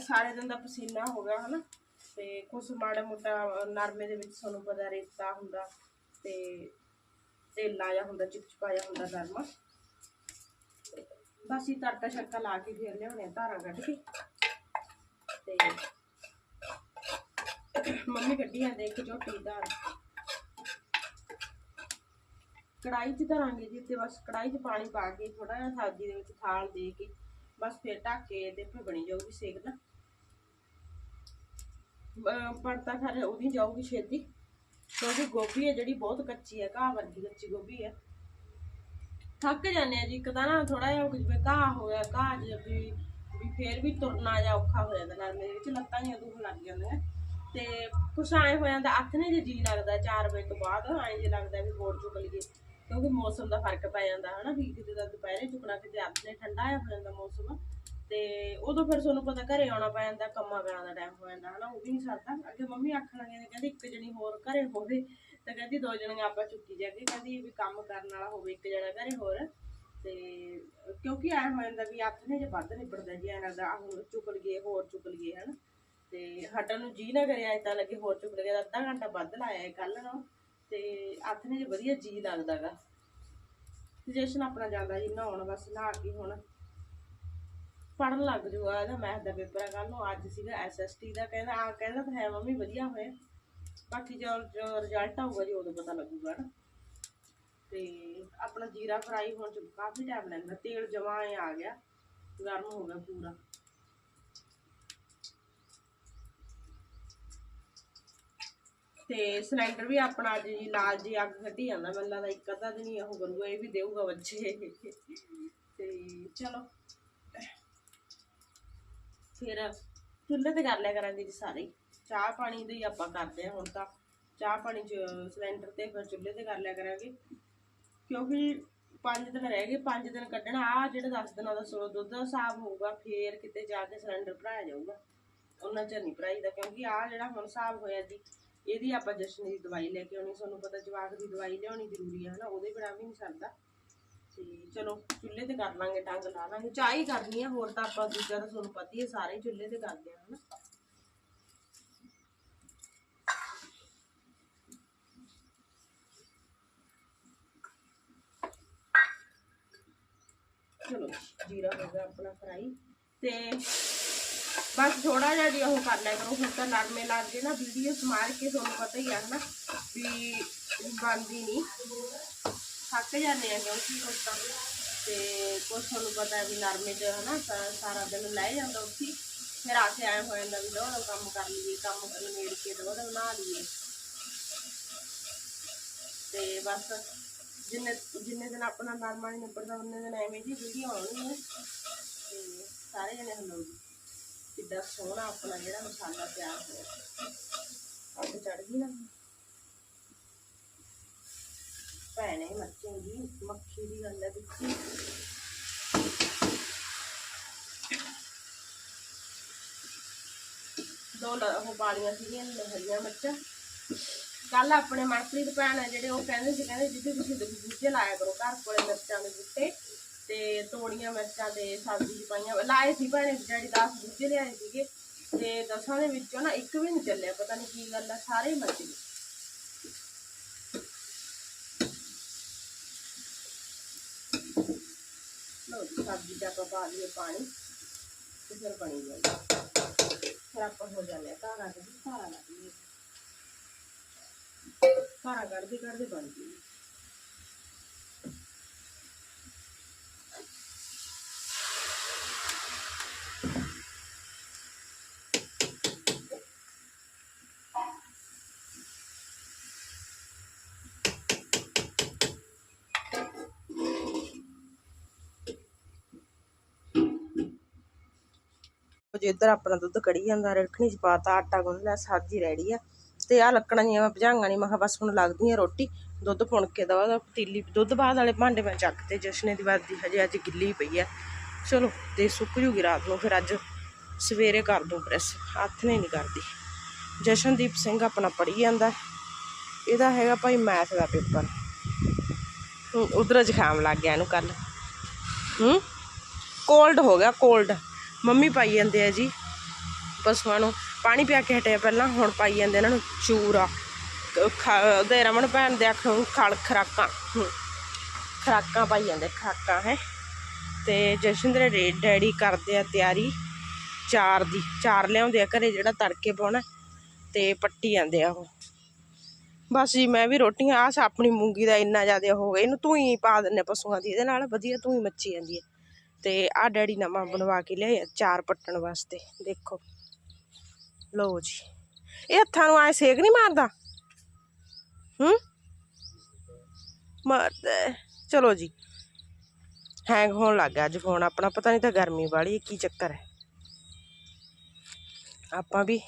A: ਸਾਰੇ ਦਿਨ ਦਾ ਪਸੀਨਾ ਹੋ ਗਿਆ ਹਨਾ। ਤੇ ਕੁਛ ਮਾੜਾ ਮੋਟਾ ਨਰਮੇ ਦੇ ਵਿੱਚ ਤੁਹਾਨੂੰ ਪਤਾ ਰੇਤਾ ਹੁੰਦਾ ਤੇ ਤੇਲਾ ਜਿਹਾ ਹੁੰਦਾ ਚਿਪਚਿਪਾ ਜਿਹਾ ਹੁੰਦਾ ਨਰਮਾ ਬਸ ਹੀ ਤੜਕਾ ਛੱਕਾ ਲਾ ਕੇ ਫੇਰ ਲਿਆਉਣੇ ਆ, ਧਾਰਾਂ ਕੱਢ ਕੇ। ਤੇ ਮੰਮੀ ਕੱਢੀ ਜਾਂਦੇ ਇੱਕ ਝੋਟੀ ਧਾਰ। ਕੜਾਈ 'ਚ ਧਰਾਂਗੇ ਜੀ ਤੇ ਬਸ ਕੜਾਈ 'ਚ ਪਾਣੀ ਪਾ ਕੇ ਥੋੜਾ ਜਿਹਾ ਸਬਜ਼ੀ ਦੇ ਵਿੱਚ ਥਾਲ ਦੇ ਕੇ ਬਸ ਫਿਰ ਢੱਕ ਕੇ ਤੇ ਫਿਰ ਬਣੀ ਜਾਊਗੀ ਸੇਕ ਨਾ ਅਹ ਪੜਤਾ ਫਿਰ ਉਹਦੀ ਜਾਊਗੀ ਛੇਤੀ, ਕਿਉਂਕਿ ਗੋਭੀ ਹੈ ਜਿਹੜੀ ਬਹੁਤ ਕੱਚੀ ਹੈ, ਘਾਹ ਵਰਗੀ ਕੱਚੀ ਗੋਭੀ ਹੈ। ਥੱਕ ਜਾਂਦੇ ਆ ਜੀ, ਇੱਕ ਤਾਂ ਨਾ ਥੋੜਾ ਜਿਹਾ ਕੁਝ ਵੀ ਘਾਹ ਹੋ ਗਿਆ, ਘਾਹ ਜਿਹਾ ਵੀ ਵੀ ਫੇਰ ਵੀ ਤੁਰਨਾ ਜਾਂ ਔਖਾ ਹੋ ਜਾਂਦਾ ਨਰਮੇ ਦੇ ਵਿੱਚ ਲੱਤਾਂ ਹੀ ਦੁਖ ਲੱਗ ਜਾਂਦੀਆਂ। ਤੇ ਕੁਛ ਐਂ ਹੋ ਜਾਂਦਾ, ਅੱਖ ਨੇ ਜੇ ਜੀ ਲੱਗਦਾ 4 ਵਜੇ ਤੋਂ ਬਾਅਦ, ਐਂ ਜੇ ਲੱਗਦਾ ਵੀ ਹੋਰ ਚੁੱਕ ਲਈਏ ਕਿਉਂਕਿ ਮੌਸਮ ਦਾ ਫ਼ਰਕ ਪੈ ਜਾਂਦਾ ਹਨਾ, ਵੀ ਕਿਤੇ ਦਾ ਦੁਪਹਿਰੇ ਚੁੱਕਣਾ, ਕਿਤੇ ਅੱਖ ਨੇ ਠੰਡਾ ਆ ਹੋ ਜਾਂਦਾ ਮੌਸਮ। ਤੇ ਉਦੋਂ ਫਿਰ ਤੁਹਾਨੂੰ ਪਤਾ ਘਰੇ ਆਉਣਾ ਪੈ ਜਾਂਦਾ, ਕੰਮਾਂ ਕਾਰਾਂ ਦਾ ਟਾਈਮ ਹੋ ਜਾਂਦਾ ਹਨਾ, ਉਹ ਵੀ ਨਹੀਂ ਸਰਦਾ। ਅੱਗੇ ਮੰਮੀ ਆਖਣ ਲੱਗੇ ਨੇ, ਕਹਿੰਦੀ ਇੱਕ ਜਣੀ ਹੋਰ ਘਰੇ ਹੋਵੇ ਤਾਂ ਕਹਿੰਦੀ ਦੋ ਜਣੀਆਂ ਆਪਾਂ ਚੁੱਕੀ ਜਾਗੇ ਕਹਿੰਦੀ ਵੀ ਕੰਮ ਕਰਨ ਵਾਲਾ ਹੋਵੇ ਇੱਕ ਜਣਾ ਘਰੇ ਹੋਰ। ਤੇ ਕਿਉਂਕਿ ਐ ਹੋ ਜਾਂਦਾ ਵੀ ਹੱਥ ਨੇ ਜੇ ਵੱਧ ਨਿਬੜਦਾ ਜੀ ਇਹਨਾਂ ਦਾ ਹੁਣ ਚੁਕਲ ਗਏ, ਹੋਰ ਚੁਕਲ ਗਏ, ਹਨ। ਤੇ ਹਟਣ ਨੂੰ ਜੀ ਨਾ ਕਰਿਆ ਏਦਾਂ ਲੱਗੇ ਹੋਰ ਚੁਕਲ ਗਏ, ਅੱਧਾ ਘੰਟਾ ਵੱਧ ਲਾਇਆ ਕੱਲ ਨੂੰ ਤੇ ਹੱਥ ਨੇ ਜੇ ਵਧੀਆ ਜੀ ਲੱਗਦਾਗਾ। ਜਸ਼ਨ ਆਪਣਾ ਜਾਂਦਾ ਜੀ, ਨਹਾਉਣ ਬਸ, ਨਹਾ ਕੇ ਹੁਣ ਪੜਨ ਲੱਗ ਜੂਗਾ। ਇਹਦਾ ਮੈਥ ਦਾ ਪੇਪਰ ਹੈ ਕੱਲ ਨੂੰ, ਅੱਜ ਸੀਗਾ ਐਸਐਸਟੀ ਦਾ, ਕਹਿੰਦਾ ਆ ਕਹਿੰਦਾ ਤਾਂ ਹੈ ਮੰਮੀ ਵਧੀਆ ਹੋਇਆ। ਬਾਕੀ ਜਦੋਂ ਜੋ ਰਿਜ਼ਲਟ ਆਊਗਾ ਜੀ ਉਦੋਂ ਪਤਾ ਲੱਗੂਗਾ ਨਾ। ਤੇ ਆਪਣਾ ਜੀਰਾ ਫਰਾਈ ਹੋਣ ਚ ਕਾਫੀ ਟਾਈਮ ਲੱਗਦਾ। ਤੇਲ ਜਮਾ ਆ ਗਿਆ, ਗਰਮ ਹੋ ਗਿਆ ਪੂਰਾ। ਤੇ ਸਿਲੰਡਰ ਵੀ ਆਪਣਾ ਅੱਜ ਜੀ ਲਾਲ ਜੀ ਅੱਗ ਕੱਢੀ ਜਾਂਦਾ। ਮੈਨੂੰ ਲੱਗਦਾ ਇੱਕ ਅੱਧਾ ਦਿਨ ਹੀ ਉਹ ਕਰੂਗਾ ਇਹ ਵੀ ਦੇਊਗਾ ਬੱਚੇ। ਤੇ ਚਲੋ। ਫਿਰ ਚੁੱਲ੍ਹੇ ਤੇ ਕਰ ਲਿਆ ਕਰਾਂਗੇ ਜੀ ਸਾਰੇ। ਚਾਹ ਪਾਣੀ ਦੇ ਆਪਾਂ ਕਰਦੇ ਹਾਂ ਹੁਣ ਤਾਂ। ਚਾਹ ਪਾਣੀ ਚ ਸਿਲੰਡਰ ਤੇ ਫਿਰ ਚੁੱਲ੍ਹੇ ਤੇ ਕਰ ਲਿਆ ਕਰਾਂਗੇ। ਕਿਉਂਕਿ ਪੰਜ ਦਿਨ ਰਹਿ ਗਏ, ਪੰਜ ਦਿਨ ਕੱਢਣਾ ਆ ਜਿਹੜਾ 10 ਦਿਨਾਂ ਦਾ ਸੋ ਦੁੱਧ ਦਾ ਹਿਸਾਬ ਹੋਊਗਾ, ਫੇਰ ਕਿਤੇ ਜਾ ਕੇ ਸਿਲੰਡਰ ਭਰਾਇਆ ਜਾਊਗਾ। ਉਹਨਾਂ ਚ ਨਹੀਂ ਭਰਾਈਦਾ ਕਿਉਂਕਿ ਆ ਜਿਹੜਾ ਹੁਣ ਹਿਸਾਬ ਹੋਇਆ ਜੀ, ਇਹਦੀ ਆਪਾਂ ਜਸ਼ਨ ਦੀ ਦਵਾਈ ਲੈ ਕੇ ਆਉਣੀ, ਤੁਹਾਨੂੰ ਪਤਾ ਜਵਾਕ ਦੀ ਦਵਾਈ ਲਿਆਉਣੀ ਜ਼ਰੂਰੀ ਹੈ ਹਨਾ, ਉਹਦੇ ਬਿਨਾਂ ਵੀ ਨਹੀਂ ਸਰਦਾ। ਤੇ ਚਲੋ, ਚੁੱਲ੍ਹੇ ਤੇ ਕਰ ਲਾਂਗੇ, ਟੰਗ ਲਾ ਲਾਂਗੇ, ਚਾਹ ਹੀ ਕਰਨੀ ਆ, ਹੋਰ ਤਾਂ ਆਪਾਂ ਦੂਜਾ ਤਾਂ ਤੁਹਾਨੂੰ ਪਤਾ ਹੀ ਹੈ ਸਾਰੇ ਹੀ ਚੁੱਲ੍ਹੇ ਤੇ ਕਰਦੇ ਆ, ਹਨਾ। ਚਲੋ, ਜੀਰਾ ਹੋ ਗਿਆ ਆਪਣਾ ਫਰਾਈ ਤੇ ਬਸ ਥੋੜਾ ਜਿਹਾ ਜੀ ਉਹ ਕਰ ਲਿਆ ਕਰੋ, ਹੁਣ ਤਾਂ ਨਰਮੇ ਲੱਗ ਗਏ ਨਾ ਵੀਡੀਓ ਮਾਰ ਕੇ ਤੁਹਾਨੂੰ ਪਤਾ ਹੀ ਆ ਨਾ ਵੀ ਬਣਦੀ ਨਹੀਂ। ਥੱਕ ਜਾਂਦੇ ਆ ਕਿਉਂਕਿ ਕੁਛ ਤਾਂ। ਤੇ ਕੁਛ ਤੁਹਾਨੂੰ ਪਤਾ ਵੀ ਨਰਮੇ 'ਚ ਹਨਾ ਸਾਰਾ ਦਿਨ ਲੈ ਜਾਂਦਾ ਉੱਥੇ। ਫਿਰ ਆ ਕੇ ਆਏ ਹੋ ਜਾਂਦਾ ਵੀ ਦੋ ਕੰਮ ਕਰ ਲਈਏ, ਕੰਮ ਨਿਬੇੜ ਕੇ ਦੋ ਬਣਾ ਲਈਏ। ਤੇ ਬਸ ਜਿੰਨੇ ਜਿੰਨੇ ਦਿਨ ਆਪਣਾ ਨਰਮਾ ਨਹੀਂ ਨਿਬੜਦਾ, ਉਹਨੇ ਦਿਨ ਐਵੇਂ ਜੀ ਵੀਡੀਓ ਆਉਣੀ ਹੈ। ਤੇ ਸਾਰੇ ਜਣੇ ਹਲੋ ਜੀ ਕਿੱਦਾਂ ਸੋਹਣਾ ਆਪਣਾ ਜਿਹੜਾ ਮਸਾਲਾ ਤਿਆਰ ਹੋਇਆ। ਅੱਗ ਚੜ ਗਈ ਨਾ। ਭੈਣੇ, ਮੱਛੀ ਦੀ, ਮੱਖੀ ਦੀ ਗੱਲ ਹੈ ਵਿੱਚ ਦੋ ਲ- ਉਹ ਪਾਲੀਆਂ ਸੀਗੀਆਂ, ਹਰੀਆਂ ਮਿਰਚਾਂ। ਕੱਲ ਆਪਣੇ ਮਨਪ੍ਰੀਤ ਭੈਣ ਆ ਜਿਹੜੇ ਉਹ ਕਹਿੰਦੇ ਸੀ, ਕਹਿੰਦੇ ਜਿੱਥੇ ਤੁਸੀਂ ਦ- ਲਾਇਆ ਕਰੋ, ਘਰ ਕੋਲੇ ਮਿਰਚਾਂ ਦੇ ਬੂਟੇ ਤੇ ਤੋੜੀਆਂ ਮਿਰਚਾਂ ਦੇ ਸਬਜ਼ੀ 'ਚ ਪਾਈਆਂ, ਲਾਏ ਸੀ ਭੈਣੇ ਜਿਹੜੀ 10 ਬੂਝੇ ਲਿਆਏ ਸੀਗੇ ਤੇ ਦਸਾਂ ਦੇ ਵਿੱਚੋਂ ਨਾ ਇੱਕ ਵੀ ਨਹੀਂ ਚੱਲਿਆ, ਪਤਾ ਨਹੀਂ ਕੀ ਗੱਲ ਆ, ਸਾਰੇ ਮਰ ਗਏ। ਲਓ ਸਬਜ਼ੀ ਦਾ ਆਪਾਂ ਪਾ ਲਈਏ ਪਾਣੀ, ਤੇ ਫਿਰ ਬਣੀ ਜਾਂਦਾ। ਫਿਰ ਆਪਾਂ ਹੋ ਜਾਂਦੇ ਆ, ਘਾਰਾ ਕੱਢ ਘਾਰਾ ਲਾ ਦਈਏ ਘਾਰਾ ਕੱਢਦੇ ਕੱਢਦੇ ਬਣ ਗਈ ਜੇ ਇੱਧਰ ਆਪਣਾ ਦੁੱਧ ਕੜੀ ਜਾਂਦਾ ਰੜਖਣੀ ਚ ਪਾਤਾ ਆਟਾ ਗੁੰਨ ਲਿਆ ਸਬਜ਼ੀ ਰੈਡੀ ਆ। ਤੇ ਆ ਲੱਕੜਾਂ ਜਿਹੀਆਂ ਮੈਂ ਭਜਾਂਗਾਂ ਨਹੀਂ ਮੈਂ ਕਿਹਾ ਬਸ ਹੁਣ ਲੱਗਦੀਆਂ ਰੋਟੀ, ਦੁੱਧ ਪੁਣ ਕੇ ਦਵਾ ਦਾ ਪਤੀਲੀ ਦੁੱਧ ਬਾਅਦ ਵਾਲੇ ਭਾਂਡੇ ਮੈਂ ਚੱਕ ਤੇ ਜਸ਼ਨੇ ਦੀ ਵਰਦੀ ਹਜੇ ਅੱਜ ਗਿੱਲੀ ਪਈ ਆ। ਚਲੋ, ਤੇ ਸੁੱਕ ਜੂਗੀ ਰਾਤ ਨੂੰ, ਫਿਰ ਅੱਜ ਸਵੇਰੇ ਕਰ ਦੂੰ ਪ੍ਰੈਸ, ਹੱਥ ਨੇ ਨਹੀਂ ਕਰਦੀ। ਜਸ਼ਨਦੀਪ ਸਿੰਘ ਆਪਣਾ ਪੜ੍ਹੀ ਜਾਂਦਾ, ਇਹਦਾ ਹੈਗਾ ਭਾਈ ਮੈਥ ਦਾ ਪੇਪਰ। ਉਧਰ ਜ਼ੁਕਾਮ ਲੱਗ ਗਿਆ ਇਹਨੂੰ ਕੱਲ ਹੂੰ, ਕੋਲਡ ਹੋ ਗਿਆ, ਕੋਲਡ। ਮੰਮੀ ਪਾਈ ਜਾਂਦੇ ਆ ਜੀ, ਪਸ਼ੂਆਂ ਨੂੰ। ਪਾਣੀ ਪਿਆ ਕੇ ਹਟਿਆ ਪਹਿਲਾਂ, ਹੁਣ ਪਾਈ ਜਾਂਦੇ ਇਹਨਾਂ ਨੂੰ ਚੂਰਾ। ਕ- ਉਹਦੇ ਰਮਨ ਭੈਣ ਦੇ ਅੱਖ ਨੂੰ ਖਲ ਖਰਾਕਾਂ। ਖਰਾਕਾਂ ਪਾਈ ਜਾਂਦੇ, ਖਰਾਕਾਂ, ਹੈ। ਤੇ ਜਸ਼ਨ ਦੇ ਡੈਡੀ ਕਰਦੇ ਆ ਤਿਆਰੀ ਚਾਰ ਦੀ। ਚਾਰ ਲਿਆਉਂਦੇ ਆ ਘਰੇ ਜਿਹੜਾ ਤੜਕੇ ਪਾਉਣਾ, ਤੇ ਪੱਟੀ ਜਾਂਦੇ ਆ ਉਹ। ਬਸ ਜੀ, ਮੈਂ ਵੀ ਰੋਟੀਆਂ ਆਹ ਆਪਣੀ ਮੂੰਗੀ ਦਾ ਇੰਨਾ ਜ਼ਿਆਦਾ ਹੋ ਗਿਆ, ਇਹਨੂੰ ਤੂੰ ਹੀ ਪਾ ਦਿੰਨੇ ਪਸ਼ੂਆਂ ਦੀ, ਇਹਦੇ ਨਾਲ ਵਧੀਆ ਤੂੰ ਹੀ ਮੱਚੀ ਜਾਂਦੀ ਹੈ ਤੇ ਆ ਡੈਡੀ ਨਵਾਂ ਬਣਵਾ ਕੇ ਲਿਆਏ ਚਾਰ ਪੱਟਣ ਵਾਸਤੇ, ਦੇਖੋ। ਲਓ ਜੀ। ਇਹ ਹੱਥਾਂ ਨੂੰ ਐ ਸੇਕ ਨਹੀਂ ਮਾਰਦਾ? ਹੂੰ? ਮਾਰਦਾ ਚਲੋ ਜੀ। ਹੈਂਗ ਹੋਣ ਲੱਗ ਗਿਆ ਅੱਜ ਫੋਨ ਆਪਣਾ। ਪਤਾ ਨਹੀਂ ਤਾਂ ਗਰਮੀ ਵਾਲੀ ਕੀ ਚੱਕਰ ਹੈ। ਆਪਾਂ ਵੀ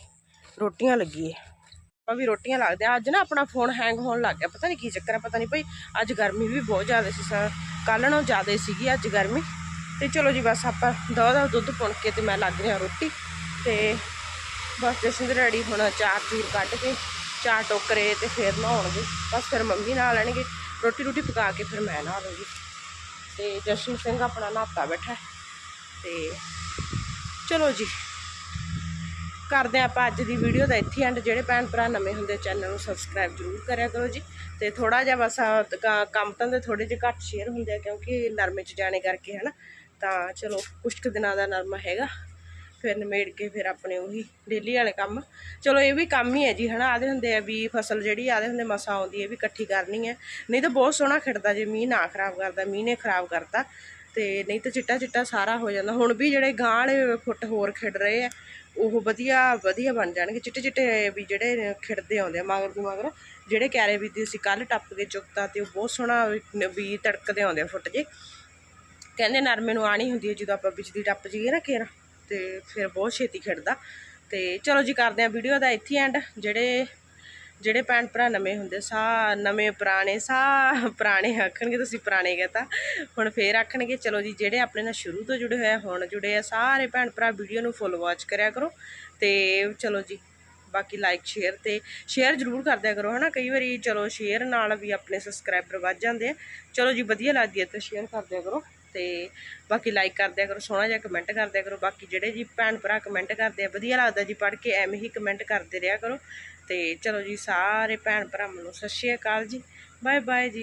A: ਰੋਟੀਆਂ ਲੱਗੀਏ। ਆਪਾਂ ਵੀ ਰੋਟੀਆਂ ਲੱਗਦੇ ਆ ਅੱਜ ਨਾ ਆਪਣਾ ਫੋਨ ਹੈਂਗ ਹੋਣ ਲੱਗ ਗਿਆ। ਪਤਾ ਨਹੀਂ ਕੀ ਚੱਕਰ ਹੈ, ਪਤਾ ਨਹੀਂ ਭਾਈ ਅੱਜ ਗਰਮੀ ਵੀ ਬਹੁਤ ਜ਼ਿਆਦਾ ਸੀ ਕੱਲ ਨਾਲੋਂ ਜ਼ਿਆਦਾ ਸੀਗੀ ਅੱਜ ਗਰਮੀ। ਤੇ ਚਲੋ ਜੀ ਬਸ ਆਪਾਂ ਦੋ ਦਾ ਦੁੱਧ ਪੁਣ ਕੇ ਤੇ ਮੈਂ ਲੱਗ ਰਿਹਾ ਰੋਟੀ। ਤੇ ਬਸ ਜਸ਼ਨ ਦੇ ਰੈਡੀ ਹੁਣ ਚਾਰ ਚੂਰ ਕੱਢ ਕੇ, ਚਾਰ ਟੋਕਰੇ ਤੇ ਫਿਰ ਨਹਾਉਣਗੇ। ਬਸ ਫਿਰ ਮੰਮੀ ਨਾਲ ਲੈਣਗੇ। ਰੋਟੀ ਰੋਟੀ ਪਕਾ ਕੇ ਫਿਰ ਮੈਂ ਨਹਾ ਲੂੰਗੀ ਤੇ ਜਸ਼ਨ ਸਿੰਘ ਆਪਣਾ ਨਹਾਤਾ ਬੈਠਾ ਤੇ ਚਲੋ ਜੀ, ਕਰਦੇ ਹਾਂ ਆਪਾਂ ਅੱਜ ਦੀ ਵੀਡੀਓ ਦਾ ਇੱਥੇ ਐਂਡ ਜਿਹੜੇ ਭੈਣ ਭਰਾ ਨਵੇਂ ਹੁੰਦੇ ਚੈਨਲ ਨੂੰ ਸਬਸਕ੍ਰਾਈਬ ਜ਼ਰੂਰ ਕਰਿਆ ਕਰੋ ਜੀ। ਤੇ ਥੋੜਾ ਜਿਹਾ ਬਸ ਕੰਮ ਤਾਂ ਦੇ ਥੋੜੇ ਜਿਹੇ ਘੱਟ ਸ਼ੇਅਰ ਹੁੰਦੇ ਆ, ਕਿਉਂਕਿ ਨਰਮੇ ਚ ਜਾਣੇ ਕਰਕੇ ਹਨਾ। ਤਾਂ ਚਲੋ ਕੁਛ ਕੁ ਦਿਨਾਂ ਦਾ ਨਰਮਾ ਹੈਗਾ। ਫਿਰ ਨਿਮੇੜ ਕੇ ਫਿਰ ਆਪਣੇ ਉਹੀ ਡੇਲੀ ਵਾਲੇ ਕੰਮ। ਚਲੋ ਇਹ ਵੀ ਕੰਮ ਹੀ ਹੈ ਜੀ, ਹਨਾ? ਆਦੇ ਹੁੰਦੇ ਆ ਵੀ ਫਸਲ ਜਿਹੜੀ, ਆਦੇ ਹੁੰਦੇ ਮਸਾ ਆਉਂਦੀ ਹੈ ਵੀ ਇਕੱਠੀ ਕਰਨੀ ਹੈ। ਨਹੀਂ ਤਾਂ ਬਹੁਤ ਸੋਹਣਾ ਖਿੜਦਾ ਜੇ, ਮੀਂਹ ਨਾ ਖਰਾਬ ਕਰਦਾ, ਮੀਂਹ ਨੇ ਖਰਾਬ ਕਰਤਾ। ਤੇ ਨਹੀਂ ਤਾਂ ਚਿੱਟਾ ਚਿੱਟਾ ਸਾਰਾ ਹੋ ਜਾਂਦਾ। ਹੁਣ ਵੀ ਜਿਹੜੇ ਗਾਂ ਵਾਲੇ ਫੁੱਟ ਹੋਰ ਖਿੜ ਰਹੇ ਆ, ਉਹ ਵਧੀਆ ਵਧੀਆ ਬਣ ਜਾਣਗੇ। ਚਿੱਟੇ ਚਿੱਟੇ ਵੀ ਜਿਹੜੇ ਖਿੜਦੇ ਆਉਂਦੇ ਆ ਮਗਰ ਦੀ ਮਗਰ, ਜਿਹੜੇ ਕੈਰੇ ਵੀ ਅਸੀਂ ਕੱਲ ਟੱਪ ਕੇ ਚੁੱਕਤਾ ਤੇ ਉਹ ਬਹੁਤ ਸੋਹਣਾ ਵੀ- ਵੀ ਤੜਕਦੇ ਆਉਂਦੇ ਆ ਫੁੱਟ ਜੇ। ਕਹਿੰਦੇ ਨਰਮੇ ਨੂੰ ਆਣੀ ਹੁੰਦੀ ਹੈ ਜਦੋਂ ਆਪਾਂ ਬਿਜਲੀ ਟੱਪ ਜੀਏ ਨਾ ਕੇਰਾ। ਤੇ ਫਿਰ ਬਹੁਤ ਛੇਤੀ ਖਿੜਦਾ। ਤੇ ਚਲੋ ਜੀ, ਕਰਦੇ ਆ ਵੀਡੀਓ ਦਾ ਇੱਥੇ ਐਂਡ ਜਿਹੜੇ ਜਿਹੜੇ ਭੈਣ ਭਰਾ ਨਵੇਂ ਹੁੰਦੇ, ਸਾ, ਨਵੇਂ ਪੁਰਾਣੇ, ਸਾ, ਪੁਰਾਣੇ ਆਖਣਗੇ, ਤੁਸੀਂ ਪੁਰਾਣੇ ਕਹਤਾ। ਹੁਣ ਫੇਰ ਆਖਣਗੇ, ਚਲੋ ਜੀ, ਜਿਹੜੇ ਆਪਣੇ ਨਾਲ ਸ਼ੁਰੂ ਤੋਂ ਜੁੜੇ ਹੋਏ ਹੁਣ ਜੁੜੇ ਆ, ਸਾਰੇ ਭੈਣ ਭਰਾ ਵੀਡੀਓ ਨੂੰ ਫੁੱਲ ਵਾਚ ਕਰਿਆ ਕਰੋ। ਤੇ ਚਲੋ ਜੀ, ਬਾਕੀ ਲਾਈਕ ਸ਼ੇਅਰ ਤੇ ਸ਼ੇਅਰ ਜ਼ਰੂਰ ਕਰ ਦਿਆ ਕਰੋ, ਹਨਾ? ਕਈ ਵਾਰੀ ਚਲੋ ਸ਼ੇਅਰ ਨਾਲ ਵੀ ਆਪਣੇ ਸਬਸਕ੍ਰਾਈਬਰ ਵੱਧ ਜਾਂਦੇ ਆ। ਚਲੋ ਜੀ, ਵਧੀਆ ਲੱਗਦੀ ਹੈ ਤਾਂ ਸ਼ੇਅਰ ਕਰਦਿਆ ਕਰੋ। ਤੇ ਬਾਕੀ ਲਾਈਕ ਕਰਦਿਆ ਕਰੋ, ਸੋਹਣਾ ਜਿਹਾ ਕਮੈਂਟ ਕਰਦਿਆ ਕਰੋ, ਬਾਕੀ ਜਿਹੜੇ ਜੀ ਭੈਣ ਭਰਾ ਕਮੈਂਟ ਕਰਦੇ ਆ, ਵਧੀਆ ਲੱਗਦਾ ਜੀ ਪੜ੍ਹ ਕੇ, ਐਵੇਂ ਹੀ ਕਮੈਂਟ ਕਰਦੇ ਰਿਹਾ ਕਰੋ ਤੇ ਚਲੋ ਜੀ, ਸਾਰੇ ਭੈਣ ਭਰਾਵਾਂ ਨੂੰ ਸਤਿ ਸ਼੍ਰੀ ਅਕਾਲ ਜੀ ਬਾਏ ਬਾਏ ਜੀ।